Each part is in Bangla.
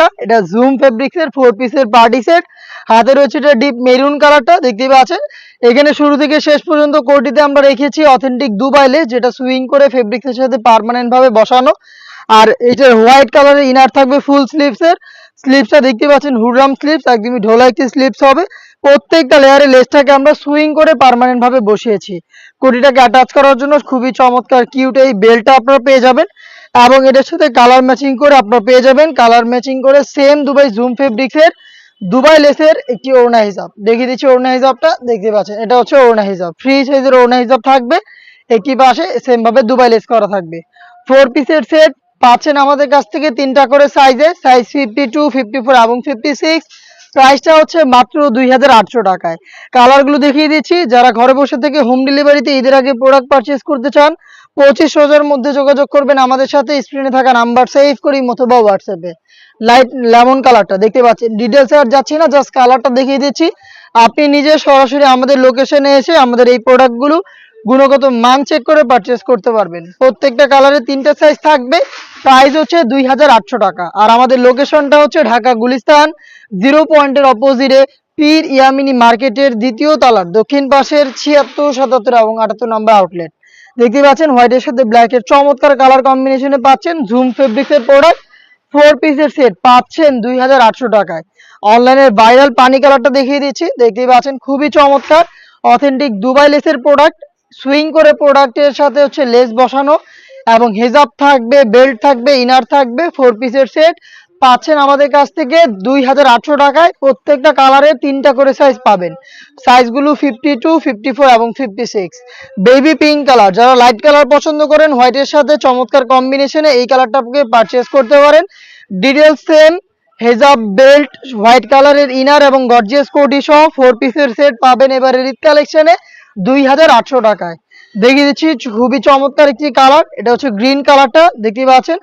টাকা এটা জুম ফেব্রিক্স এর ফোর পিসের পার্টি সেট হাতে রয়েছে এটা ডিপ মেরুন কালারটা দেখতেই পাচ্ছেন? এখানে শুরু থেকে শেষ পর্যন্ত কোটিতে আমরা রেখেছি অথেন্টিক দুবাইলে যেটা সুইং করে ফেব্রিক্সের সাথে পার্মানেন্ট ভাবে বসানো। আর এটার হোয়াইট কালারের ইনার থাকবে ফুল স্লিভস এর। স্লিভসটা দেখতে পাচ্ছেন হুডরাম স্লিভস একদমই ঢোলা একটি স্লিভস হবে। প্রত্যেকটা লেয়ারে লেসটাকে আমরা সুইং করে পার্মানেন্ট ভাবে বসিয়েছি। কোটিটাকে অ্যাটাচ করার জন্য খুবই চমৎকার কিউট এই বেলটা আপনারা পেয়ে যাবেন। এবং এটার সাথে কালার ম্যাচিং করে আপনারা পেয়ে যাবেন। কালার ম্যাচিং করে সেম দুবাই জুম ফেব্রিক্স এর দুবাই লেসের একটি ওড়না হিসাব দেখিয়ে দিচ্ছি ওড়না হিসাবটা দেখতে পাচ্ছেন? এটা হচ্ছে ওড়না হিসাব ফ্রি সাইজের ওড়না হিসাব থাকবে। একটি পাশে সেম ভাবে দুবাই লেস করা থাকবে। ফোর পিসের সেট পাচ্ছেন আমাদের কাছ থেকে তিনটা করে সাইজে size fifty two fifty four এবং ফিফটি সিক্স প্রাইসটা হচ্ছে মাত্র দুই হাজার আটশো টাকায়। কালারগুলো দেখিয়ে দিচ্ছি। যারা ঘরে বসে থেকে হোম ডেলিভারিতে ঈদের আগে প্রোডাক্ট পারচেস করতে চান পঁচিশ হাজার মধ্যে যোগাযোগ করবেন আমাদের সাথে স্ক্রিনে থাকা নাম্বার সেভ করি অথবা হোয়াটসঅ্যাপে লাইট লেমন কালারটা দেখতে পাচ্ছেন? ডিটেলসে আর যাচ্ছি না জাস্ট কালারটা দেখিয়ে দিচ্ছি। আপনি নিজে সরাসরি আমাদের লোকেশনে এসে আমাদের এই প্রোডাক্টগুলো গুণগত মান চেক করে পারচেস করতে পারবেন। প্রত্যেকটা কালারে তিনটা সাইজ থাকবে প্রাইস হচ্ছে দুই হাজার আটশো টাকা। আর আমাদের লোকেশনটা হচ্ছে ঢাকা গুলিস্তান জিরো পয়েন্টের অপোজিটে পীর ইয়ামিনী মার্কেটের দ্বিতীয় তালার দক্ষিণ পাশের ছিয়াত্তর, সাতাত্তর এবং আটাত্তর নম্বর আউটলেট দেখতে পাচ্ছেন হোয়াইটের সাথে ব্ল্যাকের চমৎকার কালার কম্বিনেশনে পাচ্ছেন জুম ফেব্রিক্সের প্রোডাক্ট ফোর পিসের সেট পাচ্ছেন দুই হাজার আটশো টাকায়। অনলাইনের ভাইরাল পানি কালারটা দেখিয়ে দিচ্ছি, দেখতেই পাচ্ছেন খুবই চমৎকার অথেন্টিক দুবাই লেসের প্রোডাক্ট সুইং করে প্রোডাক্টের সাথে হচ্ছে লেস বসানো, এবং হেজাব থাকবে বেল্ট থাকবে ইনার থাকবে ফোর পিসের সেট পাচ্ছেন আমাদের কাছ থেকে দুই হাজার আটশো টাকায় প্রত্যেকটা কালারে তিনটা করে সাইজ পাবেন। সাইজগুলো ফিফটি টু ফিফটি ফোর এবং fifty six baby pink colour যারা লাইট কালার পছন্দ করেন হোয়াইটের সাথে চমৎকার কম্বিনেশনে এই কালারটাকে পারচেস করতে পারেন। ডিটেলস সেম হেজাব বেল্ট হোয়াইট কালারের ইনার এবং গর্জিয়াস কোটি সহ ফোর পিসের সেট পাবেন এবারে রিড কালেকশনে দুই হাজার আটশো টাকায়। দেখিয়ে দিচ্ছি, খুবই চমৎকার একটি কালার এটা হচ্ছে গ্রিন কালারটা দেখতে পাচ্ছেন।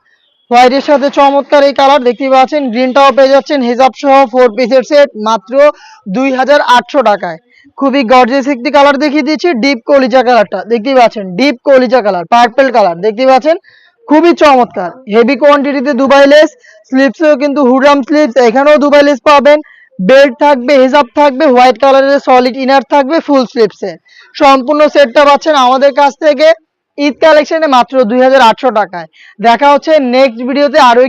হোয়াইটের সাথে চমৎকার এই কালার দেখতে পাচ্ছেন। গ্রিনটাও পেয়ে যাচ্ছেন। হেজাব সহ ফোর পিসের সেট মাত্র দুই হাজার আটশো টাকায়। খুবই গর্জেস একটি কালার দেখিয়ে দিচ্ছি। ডিপ কলিজা কালারটা। দেখতেই পাচ্ছেন ডিপ কলিজা কালার পার্পেল কালার। দেখতে পাচ্ছেন, খুবই চমৎকার। হেভি কোয়ান্টিটিতে দুবাই লেস স্লিপসেও কিন্তু হুডরাম স্লিপস এখানেও দুবাই লেস পাবেন। বেল্ট থাকবে, হিজাব থাকবে হোয়াইট কালারের সলিড ইনার থাকবে ফুল স্লিপসে সম্পূর্ণ সেটটা পাচ্ছেন আমাদের কাছ থেকে। ঈদ কালেকশনে মাত্র দুই হাজার আটশো টাকায়। দেখা হচ্ছে নেক্সট ভিডিওতে আরও